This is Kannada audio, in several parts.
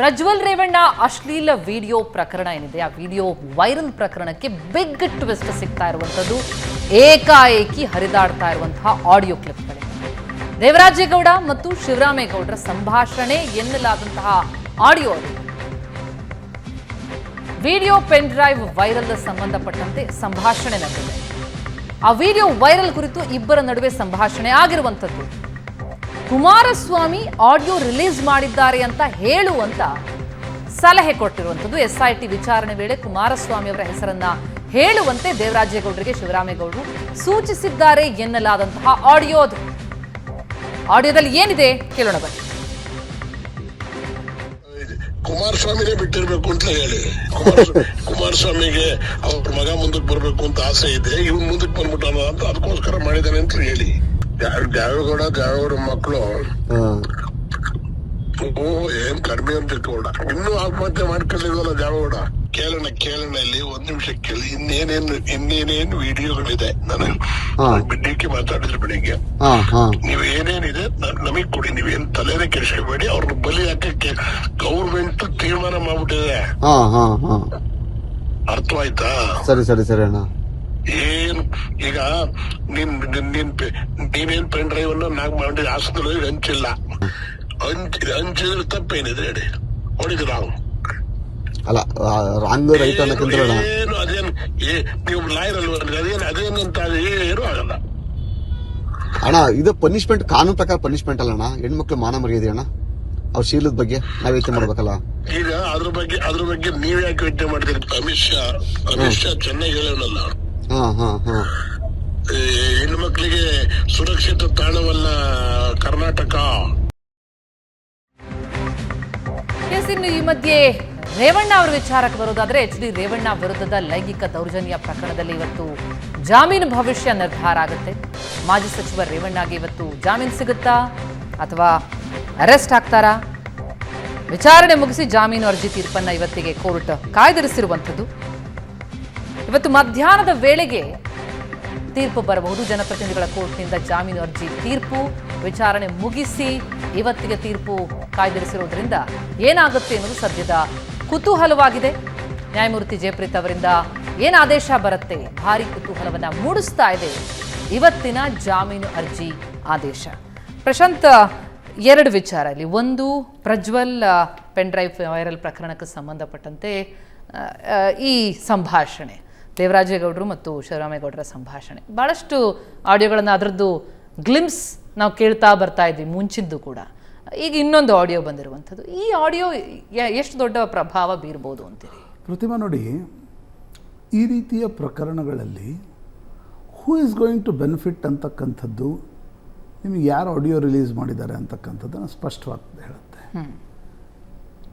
ಪ್ರಜ್ವಲ್ ರೇವಣ್ಣ ಅಶ್ಲೀಲ ವಿಡಿಯೋ ಪ್ರಕರಣ ಏನಿದೆ? ಆ ವಿಡಿಯೋ ವೈರಲ್ ಪ್ರಕರಣಕ್ಕೆ ಬಿಗ್ ಟ್ವಿಸ್ಟ್ ಸಿಗ್ತಾ ಇರುವಂಥದ್ದು, ಏಕಾಏಕಿ ಹರಿದಾಡ್ತಾ ಇರುವಂತಹ ಆಡಿಯೋ ಕ್ಲಿಪ್ಗಳಿಂದ ದೇವರಾಜೇಗೌಡ ಮತ್ತು ಶಿವರಾಮೇಗೌಡರ ಸಂಭಾಷಣೆ ಎನ್ನಲಾದಂತಹ audio video pen drive viral ಸಂಬಂಧಪಟ್ಟಂತೆ ಸಂಭಾಷಣೆ ನಡೆದಿದೆ. ಆ ವಿಡಿಯೋ ವೈರಲ್ ಕುರಿತು ಇಬ್ಬರ ನಡುವೆ ಸಂಭಾಷಣೆ ಆಗಿರುವಂಥದ್ದು. ಕುಮಾರಸ್ವಾಮಿ ಆಡಿಯೋ ರಿಲೀಸ್ ಮಾಡಿದ್ದಾರೆ ಅಂತ ಹೇಳುವಂತ ಸಲಹೆ ಕೊಟ್ಟಿರುವಂಥದ್ದು ಎಸ್ಐಟಿ ವಿಚಾರಣೆ ವೇಳೆ ಕುಮಾರಸ್ವಾಮಿ ಅವರ ಹೆಸರನ್ನ ಹೇಳುವಂತೆ ದೇವರಾಜೇಗೌಡರಿಗೆ ಶಿವರಾಮೇಗೌಡರು ಸೂಚಿಸಿದ್ದಾರೆ ಎನ್ನಲಾದಂತಹ ಆಡಿಯೋ ಆಡಿಯೋದಲ್ಲಿ ಏನಿದೆ? ಕೇಳೋಣ ಬನ್ನಿ. ಕುಮಾರಸ್ವಾಮಿನೇ ಬಿಟ್ಟಿರ್ಬೇಕು ಅಂತ ಹೇಳಿ. ಕುಮಾರಸ್ವಾಮಿ ಕುಮಾರಸ್ವಾಮಿಗೆ ಅವ್ರ ಮಗ ಮುಂದಕ್ಕೆ ಬರ್ಬೇಕು ಅಂತ ಆಸೆ ಇದೆ, ಇವನು ಮುಂದಕ್ಕೆ ಬಂದ್ಬಿಟ್ಟ ಅಂತ ಅದಕ್ಕೋಸ್ಕರ ಮಾಡಿದಾನೆ ಅಂತ ಹೇಳಿ. ದ್ಯಾವೇಗೌಡ ದ್ಯಾವೇಗೌಡ ಮಕ್ಕಳು ಏನ್ ಕಡಿಮೆ ಅಂತ ಇಟ್ಕೊಂಡ. ಇನ್ನೂ ಆತ್ಮಹತ್ಯೆ ಮಾಡ್ಕೊಳ್ಳಿದ್ವಲ್ಲ ದ್ಯಾವೇಗೌಡ ಕೇಳೋಣ ಕೇಳೋಣ ಇಲ್ಲಿ. ಒಂದ್ ನಿಮಿಷ ಕೇಳಿ. ಇನ್ನೇನೇನು ಇನ್ನೇನೇನು ವಿಡಿಯೋಗಳಿದೆ? ನಾನು ಬಿಡ್ಲಿಕ್ಕೆ ಮಾತಾಡಿದ್ರು ಬೆಳಿಗ್ಗೆ. ನೀವು ಏನೇನಿದೆ ನಮಗ್ ಕೊಡಿ. ನೀವೇನ್ ತಲೆನೇ ಕೆಡಿಸ್ಕೋಬೇಡಿ. ಅವ್ರನ್ನ ಬಲಿ ಹಾಕಕ್ಕೆ ಗೌರ್ಮೆಂಟ್ ತೀರ್ಮಾನ ಮಾಡ್ಬಿಟ್ಟಿದೆ. ಅರ್ಥವಾಯ್ತಾ? ಸರಿ ಸರಿ ಸರಿ ಅಣ್ಣ. ಏನ್? ಈಗ ನಿನ್ ನಿನ್ ನೀವೇನ್ ಪೆನ್ ಡ್ರೈವ್ ಅನ್ನು ನಾಗ್ ಮಾಡಿ ಹಾಸನದಲ್ಲಿ ಹಂಚಿಲ್ಲ ಹಂಚ್ ಹಂಚಿದ್ರೆ ತಪ್ಪೇನಿದೆ ಹೇಳಿ. ಹೊಡಿದ್ರು ನಾವು. ಅಲ್ಲ ರಾಂಗ್ ರೈಟ್ ಅನ್ನಕ್ಕಿಂತ ಏನು ಅದೇನ್ ಏ- ನೀವು ಲಾಯರ್ ಅಲ್ವ? ಅದೇನ್ ಅದೇನಂತ ಏನು ಆಗಲ್ಲ. ಅಣ್ಣ ಇದು ಪನಿಷ್ಮೆಂಟ್ ಕಾನೂನು ಪ್ರಕಾರ ಪನಿಷ್ಮೆಂಟ್ ಅಲ್ಲ ಅಣ್ಣ. ಹೆಣ್ಮಕ್ಳು ಮಾನ ಮರ್ಯಾದೆ ಅಣ್ಣ. ಅವ್ರ ಶೀಲದ ಬಗ್ಗೆ ನಾವ್ ಯೋಚನೆ ಮಾಡ್ಬೇಕಲ್ಲ. ಈಗ ಅದ್ರ ಬಗ್ಗೆ ಅದ್ರ ಬಗ್ಗೆ ನೀವ್ ಯಾಕೆ ಯೋಚನೆ ಮಾಡ್ತೀರಿ? ಅಮಿತ್ ಶಾ ಅಮಿತ್ ಶಾ ಚೆನ್ನಾಗಿ ಹೇಳೋಣಲ್ಲ ಈ ಹೆಣ್ಮಕ್ಳಿಗೆ ಸುರಕ್ಷಿತ ತಾಣವಲ್ಲ ಕರ್ನಾಟಕ. ಇನ್ನು ಈ ಮಧ್ಯೆ ರೇವಣ್ಣ ಅವರ ವಿಚಾರಕ್ಕೆ ಬರೋದಾದ್ರೆ ಎಚ್ ಡಿ ರೇವಣ್ಣ ವಿರುದ್ಧದ ಲೈಂಗಿಕ ದೌರ್ಜನ್ಯ ಪ್ರಕರಣದಲ್ಲಿ ಇವತ್ತು ಜಾಮೀನು ಭವಿಷ್ಯ ನಿರ್ಧಾರ ಆಗುತ್ತೆ. ಮಾಜಿ ಸಚಿವ ರೇವಣ್ಣಗೆ ಇವತ್ತು ಜಾಮೀನು ಸಿಗುತ್ತಾ ಅಥವಾ ಅರೆಸ್ಟ್ ಆಗ್ತಾರಾ? ವಿಚಾರಣೆ ಮುಗಿಸಿ ಜಾಮೀನು ಅರ್ಜಿ ತೀರ್ಪನ್ನ ಇವತ್ತಿಗೆ ಕೋರ್ಟ್ ಕಾಯ್ದಿರಿಸಿರುವಂಥದ್ದು. ಇವತ್ತು ಮಧ್ಯಾಹ್ನದ ವೇಳೆಗೆ ತೀರ್ಪು ಬರಬಹುದು. ಜನಪ್ರತಿನಿಧಿಗಳ ಕೋರ್ಟ್ನಿಂದ ಜಾಮೀನು ಅರ್ಜಿ ತೀರ್ಪು. ವಿಚಾರಣೆ ಮುಗಿಸಿ ಇವತ್ತಿಗೆ ತೀರ್ಪು ಕಾಯ್ದಿರಿಸಿರುವುದರಿಂದ ಏನಾಗುತ್ತೆ ಎನ್ನುವುದು ಸದ್ಯದ ಕುತೂಹಲವಾಗಿದೆ. ನ್ಯಾಯಮೂರ್ತಿ ಜಯಪ್ರೀತ್ ಅವರಿಂದ ಏನು ಆದೇಶ ಬರುತ್ತೆ? ಭಾರಿ ಕುತೂಹಲವನ್ನು ಮೂಡಿಸ್ತಾ ಇದೆ ಇವತ್ತಿನ ಜಾಮೀನು ಅರ್ಜಿ ಆದೇಶ. ಪ್ರಶಾಂತ್, ಎರಡು ವಿಚಾರ ಇಲ್ಲಿ. ಒಂದು, ಪ್ರಜ್ವಲ್ ಪೆನ್ ಡ್ರೈವ್ ವೈರಲ್ ಪ್ರಕರಣಕ್ಕೆ ಸಂಬಂಧಪಟ್ಟಂತೆ ಈ ಸಂಭಾಷಣೆ. ದೇವರಾಜೇಗೌಡರು ಮತ್ತು ಶಿವರಾಮೇಗೌಡರ ಸಂಭಾಷಣೆ. ಭಾಳಷ್ಟು ಆಡಿಯೋಗಳನ್ನು ಅದರದ್ದು ಗ್ಲಿಮ್ಸ್ ನಾವು ಕೇಳ್ತಾ ಬರ್ತಾ ಇದ್ವಿ ಮುಂಚಿದ್ದು ಕೂಡ. ಈಗ ಇನ್ನೊಂದು ಆಡಿಯೋ ಬಂದಿರುವಂಥದ್ದು. ಈ ಆಡಿಯೋ ಎಷ್ಟು ದೊಡ್ಡ ಪ್ರಭಾವ ಬೀರ್ಬೋದು ಅಂತೀರಿ? ಪ್ರತಿಮಾ ನೋಡಿ ಈ ರೀತಿಯ ಪ್ರಕರಣಗಳಲ್ಲಿ who is going to benefit ಅಂತಕ್ಕಂಥದ್ದು ನಿಮಗೆ ಯಾರು ಆಡಿಯೋ ರಿಲೀಸ್ ಮಾಡಿದ್ದಾರೆ ಅಂತಕ್ಕಂಥದ್ದನ್ನು ಸ್ಪಷ್ಟವಾಗಿ ಹೇಳುತ್ತೆ.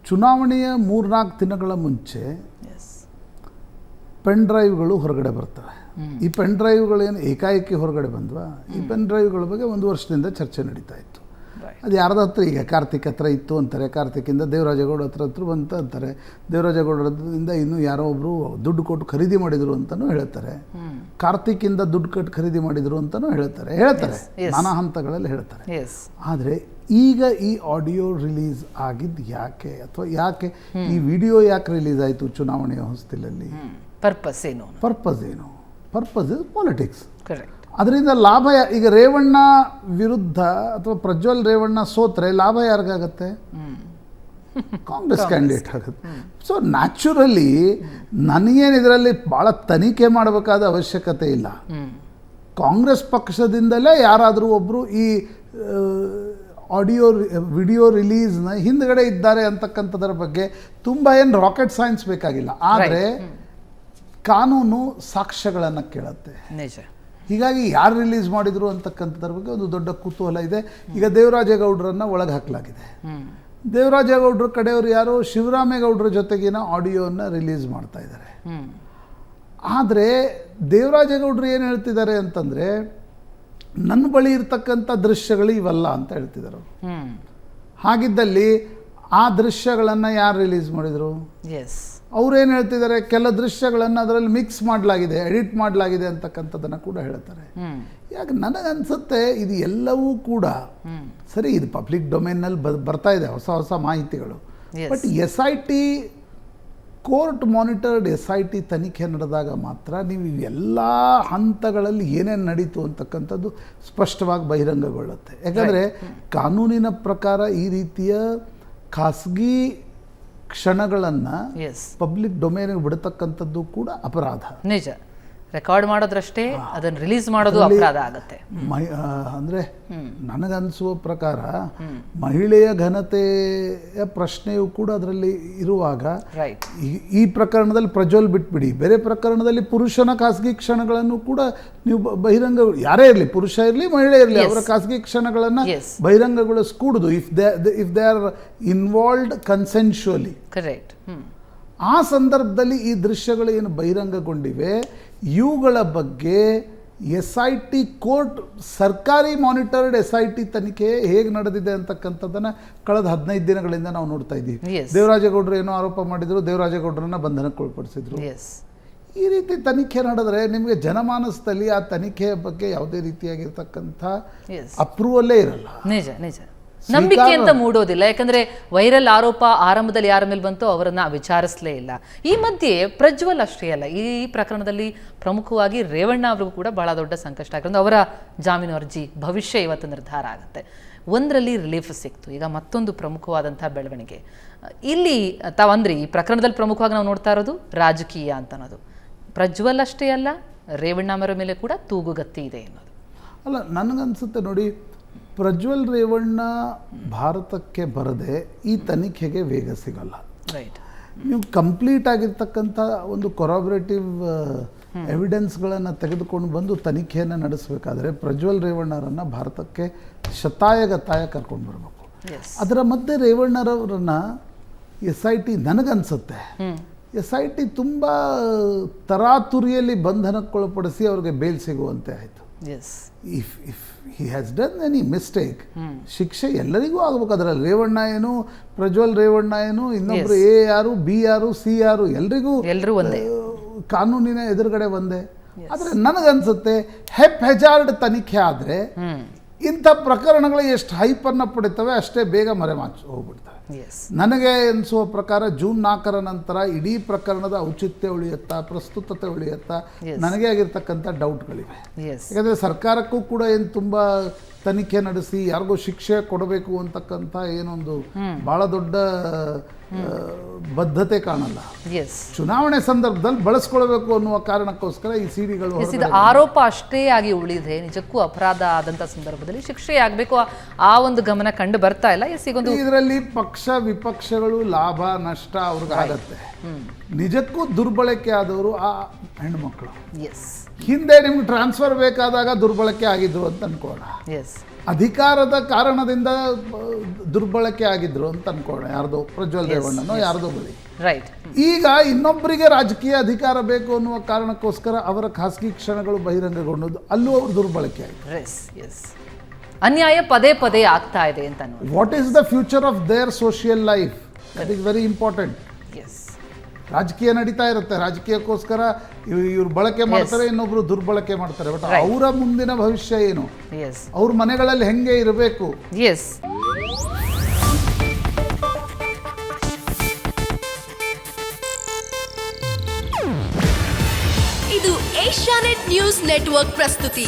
ಚುನಾವಣೆಯ ಮೂರ್ನಾಲ್ಕು ದಿನಗಳ ಮುಂಚೆ ಎಸ್ ಪೆನ್ ಡ್ರೈವ್ಗಳು ಹೊರಗಡೆ ಬರ್ತವೆ. ಈ ಪೆನ್ ಡ್ರೈವ್ಗಳೇನು ಏಕಾಏಕಿ ಹೊರಗಡೆ ಬಂದ್ವಾ? ಈ ಪೆನ್ ಡ್ರೈವ್ಗಳ ಬಗ್ಗೆ ಒಂದು ವರ್ಷದಿಂದ ಚರ್ಚೆ ನಡೀತಾ ಇತ್ತು. ಅದು ಯಾರ್ದ ಹತ್ರ? ಈಗ ಕಾರ್ತಿಕ್ ಹತ್ರ ಇತ್ತು ಅಂತಾರೆ. ಕಾರ್ತಿಕಿಂದ ದೇವರಾಜೇಗೌಡ ಹತ್ರ ಹತ್ರ ಬಂತ ಅಂತಾರೆ. ದೇವರಾಜೇಗೌಡರಿಂದ ಇನ್ನೂ ಯಾರೋ ಒಬ್ಬರು ದುಡ್ಡು ಕೊಟ್ಟು ಖರೀದಿ ಮಾಡಿದರು ಅಂತಲೂ ಹೇಳ್ತಾರೆ. ಕಾರ್ತಿಕಿಂದ ದುಡ್ಡು ಕೊಟ್ಟು ಖರೀದಿ ಮಾಡಿದರು ಅಂತಲೂ ಹೇಳ್ತಾರೆ. ಹೇಳ್ತಾರೆ. ನಾನಾ ಹಂತಗಳಲ್ಲಿ ಹೇಳ್ತಾರೆ. ಆದರೆ ಈಗ ಈ ಆಡಿಯೋ ರಿಲೀಸ್ ಆಗಿದ್ದು ಯಾಕೆ? ಅಥವಾ ಯಾಕೆ ಈ ವಿಡಿಯೋ ಯಾಕೆ ರಿಲೀಸ್ ಆಯಿತು ಚುನಾವಣೆಯ ಹೊಸ್ತಿಲಲ್ಲಿ? ಪರ್ಪಸ್ ಏನು? ಪರ್ಪಸ್ ಏನು? ಪರ್ಪಸ್ ಇಸ್ ಪಾಲಿಟಿಕ್ಸ್ ಕರೆಕ್ಟ್ ಅದರಿಂದ ಲಾಭ ಈಗ ರೇವಣ್ಣ ವಿರುದ್ಧ ಅಥವಾ ಪ್ರಜ್ವಲ್ ರೇವಣ್ಣ ಸೋತ್ರೆ ಲಾಭ ಯಾರಿಗಾಗತ್ತೆ? ಕಾಂಗ್ರೆಸ್ ಕ್ಯಾಂಡಿಡೇಟ್ ಆಗುತ್ತೆ. ಸೊ ನ್ಯಾಚುರಲಿ ನನಗೇನು ಇದರಲ್ಲಿ ಭಾಳ ತನಿಖೆ ಮಾಡಬೇಕಾದ ಅವಶ್ಯಕತೆ ಇಲ್ಲ. ಕಾಂಗ್ರೆಸ್ ಪಕ್ಷದಿಂದಲೇ ಯಾರಾದರೂ ಒಬ್ಬರು ಈ ಆಡಿಯೋ ವಿಡಿಯೋ ರಿಲೀಸ್ನ ಹಿಂದ್ಗಡೆ ಇದ್ದಾರೆ ಅಂತಕ್ಕಂಥದ್ರ ಬಗ್ಗೆ ತುಂಬ ಏನು ರಾಕೆಟ್ ಸೈನ್ಸ್ ಬೇಕಾಗಿಲ್ಲ. ಆದರೆ ಕಾನೂನು ಸಾಕ್ಷ್ಯಗಳನ್ನು ಕೇಳುತ್ತೆ. ನಿಜ. ಹೀಗಾಗಿ ಯಾರು ರಿಲೀಸ್ ಮಾಡಿದ್ರು ಅಂತಕ್ಕಂಥದ್ರ ಬಗ್ಗೆ ಒಂದು ದೊಡ್ಡ ಕುತೂಹಲ ಇದೆ. ಈಗ ದೇವರಾಜೇಗೌಡರನ್ನ ಒಳಗೆ ಹಾಕಲಾಗಿದೆ. ದೇವರಾಜೇಗೌಡರ ಕಡೆಯವರು ಯಾರು ಶಿವರಾಮೇಗೌಡರ ಜೊತೆಗಿನ ಆಡಿಯೋನ ರಿಲೀಸ್ ಮಾಡ್ತಾ ಇದ್ದಾರೆ ಆದರೆ ದೇವರಾಜೇಗೌಡರು ಏನು ಹೇಳ್ತಿದ್ದಾರೆ ಅಂತಂದರೆ ನನ್ನ ಬಳಿ ಇರ್ತಕ್ಕಂಥ ದೃಶ್ಯಗಳು ಇವಲ್ಲ ಅಂತ ಹೇಳ್ತಿದ್ದಾರೆ ಹಾಗಿದ್ದಲ್ಲಿ ಆ ದೃಶ್ಯಗಳನ್ನು ಯಾರು ರಿಲೀಸ್ ಮಾಡಿದರು? ಎಸ್ ಅವ್ರೇನು ಹೇಳ್ತಿದ್ದಾರೆ? ಕೆಲ ದೃಶ್ಯಗಳನ್ನು ಅದರಲ್ಲಿ ಮಿಕ್ಸ್ ಮಾಡಲಾಗಿದೆ ಎಡಿಟ್ ಮಾಡಲಾಗಿದೆ ಅಂತಕ್ಕಂಥದ್ದನ್ನು ಕೂಡ ಹೇಳ್ತಾರೆ. ಯಾಕೆ ನನಗನ್ಸುತ್ತೆ ಇದು ಎಲ್ಲವೂ ಕೂಡ ಸರಿ ಇದು ಪಬ್ಲಿಕ್ ಡೊಮೇನಲ್ಲಿ ಬ ಬರ್ತಾ ಇದೆ ಹೊಸ ಹೊಸ ಮಾಹಿತಿಗಳು. But S I T court monitored S I T ತನಿಖೆ ನಡೆದಾಗ ಮಾತ್ರ ನೀವು ಎಲ್ಲ ಹಂತಗಳಲ್ಲಿ ಏನೇನು ನಡೀತು ಅಂತಕ್ಕಂಥದ್ದು ಸ್ಪಷ್ಟವಾಗಿ ಬಹಿರಂಗಗೊಳ್ಳುತ್ತೆ. ಯಾಕಂದರೆ ಕಾನೂನಿನ ಪ್ರಕಾರ ಈ ರೀತಿಯ ಖಾಸಗಿ ಕ್ಷಣಗಳನ್ನು ಎಸ್ ಪಬ್ಲಿಕ್ ಡೊಮೇನಿಗೆ ಬಿಡತಕ್ಕಂಥದ್ದು ಕೂಡ ಅಪರಾಧ. ನಿಜ. ರೆಕಾರ್ಡ್ ಮಾಡೋದ್ರಷ್ಟೇ ಅದನ್ನ ರಿಲೀಸ್ ಮಾಡೋದು ಅಪರಾಧ ಆಗುತ್ತೆ. ಅಂದ್ರೆ ನನಗನ್ಸುವ ಪ್ರಕಾರ ಮಹಿಳೆಯ ಘನತೆಯ ಪ್ರಶ್ನೆಯು ಕೂಡ ಅದರಲ್ಲಿ ಇರುವಾಗ ಈ- ಪ್ರಕರಣದಲ್ಲಿ ಪ್ರಜ್ವಲ್ ಬಿಟ್ಬಿಡಿ. ಬೇರೆ ಪ್ರಕರಣದಲ್ಲಿ ಪುರುಷನ ಖಾಸಗಿ ಕ್ಷಣಗಳನ್ನು ಕೂಡ ನೀವು ಬಹಿರಂಗ ಯಾರೇ ಇರಲಿ ಪುರುಷ ಇರಲಿ ಮಹಿಳೆ ಇರಲಿ ಅವರ ಖಾಸಗಿ ಕ್ಷಣಗಳನ್ನು. ಬಹಿರಂಗಗೊಳಿಸ್ಕೂಡುದು. If they if they are involved consensually correct ಆ ಸಂದರ್ಭದಲ್ಲಿ ಈ ದೃಶ್ಯಗಳು ಏನು ಬಹಿರಂಗಗೊಂಡಿವೆ? ಇವುಗಳ ಬಗ್ಗೆ ಎಸ್ ಐ ಟಿ ಕೋರ್ಟ್ ಸರ್ಕಾರಿ ಮಾನಿಟರ್ಡ್ ಎಸ್ ಐ ಟಿ ತನಿಖೆ ಹೇಗೆ ನಡೆದಿದೆ ಅಂತಕ್ಕಂಥದ್ದನ್ನು ಕಳೆದ ಹದಿನೈದು ದಿನಗಳಿಂದ ನಾವು ನೋಡ್ತಾ ಇದ್ದೀವಿ. ದೇವರಾಜಗೌಡರು ಏನೋ ಆರೋಪ ಮಾಡಿದ್ರು ದೇವರಾಜೇಗೌಡರನ್ನ ಬಂಧನಕ್ಕೆ ಒಳಪಡಿಸಿದ್ರು ಎಸ್ ಈ ರೀತಿ ತನಿಖೆ ನಡೆದ್ರೆ ನಿಮಗೆ ಜನಮಾನಸದಲ್ಲಿ ಆ ತನಿಖೆಯ ಬಗ್ಗೆ ಯಾವುದೇ ರೀತಿಯಾಗಿರ್ತಕ್ಕಂಥ ಅಪ್ರೂವಲ್ಲೇ ಇರಲ್ಲ. ನಿಜ ನಿಜ. ನಂಬಿಕೆ ಅಂತ ಮೂಡೋದಿಲ್ಲ. ಯಾಕಂದ್ರೆ ವೈರಲ್ ಆರೋಪ ಆರಂಭದಲ್ಲಿ ಯಾರ ಮೇಲೆ ಬಂತೋ ಅವರನ್ನ ವಿಚಾರಿಸಲೇ ಇಲ್ಲ. ಈ ಮಧ್ಯೆ ಪ್ರಜ್ವಲ್ ಅಷ್ಟೇ ಅಲ್ಲ ಈ ಪ್ರಕರಣದಲ್ಲಿ ಪ್ರಮುಖವಾಗಿ ರೇವಣ್ಣ ಅವರಿಗೂ ಕೂಡ ಬಹಳ ದೊಡ್ಡ ಸಂಕಷ್ಟ. ಆಗಿರೋದು ಅವರ ಜಾಮೀನು ಅರ್ಜಿ ಭವಿಷ್ಯ ಇವತ್ತು ನಿರ್ಧಾರ ಆಗುತ್ತೆ. ಒಂದರಲ್ಲಿ ರಿಲೀಫ್ ಸಿಕ್ತು. ಈಗ ಮತ್ತೊಂದು ಪ್ರಮುಖವಾದಂತಹ ಬೆಳವಣಿಗೆ. ಇಲ್ಲಿ ತಾವಂದ್ರಿ ಈ ಪ್ರಕರಣದಲ್ಲಿ ಪ್ರಮುಖವಾಗಿ ನಾವು ನೋಡ್ತಾ ಇರೋದು ರಾಜಕೀಯ ಅಂತ ಅನ್ನೋದು ಪ್ರಜ್ವಲ್ ಅಷ್ಟೇ ಅಲ್ಲ ರೇವಣ್ಣ ಅವರ ಮೇಲೆ ಕೂಡ ತೂಗುಗತ್ತಿ ಇದೆ ಅನ್ನೋದು. ಅಲ್ಲ ನನಗನ್ಸುತ್ತೆ ನೋಡಿ ಪ್ರಜ್ವಲ್ ರೇವಣ್ಣ ಭಾರತಕ್ಕೆ ಬರದೆ ಈ ತನಿಖೆಗೆ ವೇಗ ಸಿಗಲ್ಲ. ರೈಟ್ ನೀವು ಕಂಪ್ಲೀಟ್ ಆಗಿರ್ತಕ್ಕಂಥ ಒಂದು ಕೊರಾಬರೇಟಿವ್ ಎವಿಡೆನ್ಸ್ಗಳನ್ನು ತೆಗೆದುಕೊಂಡು ಬಂದು ತನಿಖೆಯನ್ನು ನಡೆಸಬೇಕಾದ್ರೆ ಪ್ರಜ್ವಲ್ ರೇವಣ್ಣರನ್ನು ಭಾರತಕ್ಕೆ ಶತಾಯಗತಾಯ ಕರ್ಕೊಂಡು ಬರಬೇಕು. ಅದರ ಮಧ್ಯೆ ರೇವಣ್ಣರವರನ್ನು ಎಸ್ ಐ ಟಿ ನನಗನ್ಸುತ್ತೆ. ಎಸ್ ಐ ಟಿ ತುಂಬ ತರಾತುರಿಯಲ್ಲಿ ಬಂಧನಕ್ಕೊಳಪಡಿಸಿ ಅವ್ರಿಗೆ ಬೇಲ್ ಸಿಗುವಂತೆ ಆಯಿತು. If if he has done any mistake ಶಿಕ್ಷೆ ಎಲ್ಲರಿಗೂ ಆಗಬೇಕು ಅದರಲ್ಲಿ. ರೇವಣ್ಣ ಏನು ಪ್ರಜ್ವಲ್ ರೇವಣ್ಣ ಏನು ಇನ್ನೊಬ್ರು ಎ ಯಾರು ಬಿ ಯಾರು ಸಿ ಯಾರು ಎಲ್ರಿಗೂ ಎಲ್ಲರೂ ಒಂದೇ. ಕಾನೂನಿನ ಎದುರುಗಡೆ ಒಂದೇ. ಆದರೆ ನನಗನ್ಸುತ್ತೆ ಹೆಪ್ ಹೆಜಾರ್ಡ್ ತನಿಖೆ ಆದರೆ ಇಂಥ ಪ್ರಕರಣಗಳು ಎಷ್ಟು ಹೈಪನ್ನು ಪಡಿತವೆ ಅಷ್ಟೇ ಬೇಗ ಮರೆಮಾಚಿ ಹೋಗ್ಬಿಡ್ತವೆ. ನನಗೆ ಅನಿಸುವ ಪ್ರಕಾರ ಜೂನ್ ನಾಲ್ಕರ ನಂತರ ಇಡೀ ಪ್ರಕರಣದ ಔಚಿತ್ಯ ಉಳಿಯುತ್ತಾ ಪ್ರಸ್ತುತತೆ ಉಳಿಯುತ್ತಾ ನನಗೆ ಆಗಿರ್ತಕ್ಕಂಥ ಡೌಟ್ಗಳಿವೆ. ಯಾಕಂದರೆ ಸರ್ಕಾರಕ್ಕೂ ಕೂಡ ಏನು ತುಂಬ ತನಿಖೆ ನಡೆಸಿ ಯಾರಿಗೂ ಶಿಕ್ಷೆ ಕೊಡಬೇಕು ಅಂತಕ್ಕಂಥ ಏನೊಂದು ಬಹಳ ದೊಡ್ಡ ಬದ್ಧತೆ ಕಾಣಲ್ಲ. ಎಸ್ ಚುನಾವಣೆ ಸಂದರ್ಭದಲ್ಲಿ ಬಳಸ್ಕೊಳ್ಬೇಕು ಅನ್ನುವ ಕಾರಣಕ್ಕೋಸ್ಕರ ಈ ಸಿಡಿಗಳು ಆರೋಪ ಅಷ್ಟೇ ಆಗಿ ಉಳಿದೆ ನಿಜಕ್ಕೂ ಅಪರಾಧ ಆದಂತ ಸಂದರ್ಭದಲ್ಲಿ ಶಿಕ್ಷೆ ಆಗಬೇಕು ಆ ಒಂದು ಗಮನ ಕಂಡು ಬರ್ತಾ ಇಲ್ಲ. ಇದರಲ್ಲಿ ಪಕ್ಷ ವಿಪಕ್ಷಗಳು ಲಾಭ ನಷ್ಟ ಅವ್ರಿಗೆ ಆಗತ್ತೆ. ನಿಜಕ್ಕೂ ದುರ್ಬಳಕೆ ಆದವರು ಆ ಹೆಣ್ಮಕ್ಳು ಹಿಂದೆ ನಿಮ್ಗೆ ಟ್ರಾನ್ಸ್ಫರ್ ಬೇಕಾದಾಗ ದುರ್ಬಳಕೆ ಆಗಿದ್ರು ಅಂತ ಅನ್ಕೋಣ. ಅಧಿಕಾರದ ಕಾರಣದಿಂದ ದುರ್ಬಳಕೆ ಆಗಿದ್ರು ಅಂತ ಅನ್ಕೋಣ. ಯಾರ್ದು ಪ್ರಜ್ವಲ್ ರೇವಣ್ಣನೋ ಯಾರ್ದೋ ಬಳಿ ರೈಟ್ ಈಗ ಇನ್ನೊಬ್ಬರಿಗೆ ರಾಜಕೀಯ ಅಧಿಕಾರ ಬೇಕು ಅನ್ನುವ ಕಾರಣಕ್ಕೋಸ್ಕರ ಅವರ ಖಾಸಗಿ ಕ್ಷಣಗಳು ಬಹಿರಂಗಗೊಂಡದ್ದು ಅಲ್ಲೂ ಅವರು ದುರ್ಬಳಕೆ ಆಯಿತು. ಅನ್ಯಾಯ ಪದೇ ಪದೇ ಆಗ್ತಾ ಇದೆ ಅಂತ what is the future of their social life that is very important as ರಾಜಕೀಯ ನಡೀತಾ ಇರುತ್ತೆ. ರಾಜಕೀಯಕ್ಕೋಸ್ಕರ ಇವ್ರು ಬಳಕೆ ಮಾಡ್ತಾರೆ ಇನ್ನೊಬ್ರು ದುರ್ಬಳಕೆ ಮಾಡ್ತಾರೆ. ಬಟ್ ಅವರ ಮುಂದಿನ ಭವಿಷ್ಯ ಏನು? ಎಸ್ ಅವ್ರ ಮನೆಗಳಲ್ಲಿ ಹೆಂಗೆ ಇರಬೇಕು? ಎಸ್ ಇದು ಏಷ್ಯಾನೆಟ್ ನ್ಯೂಸ್ ನೆಟ್ವರ್ಕ್ ಪ್ರಸ್ತುತಿ.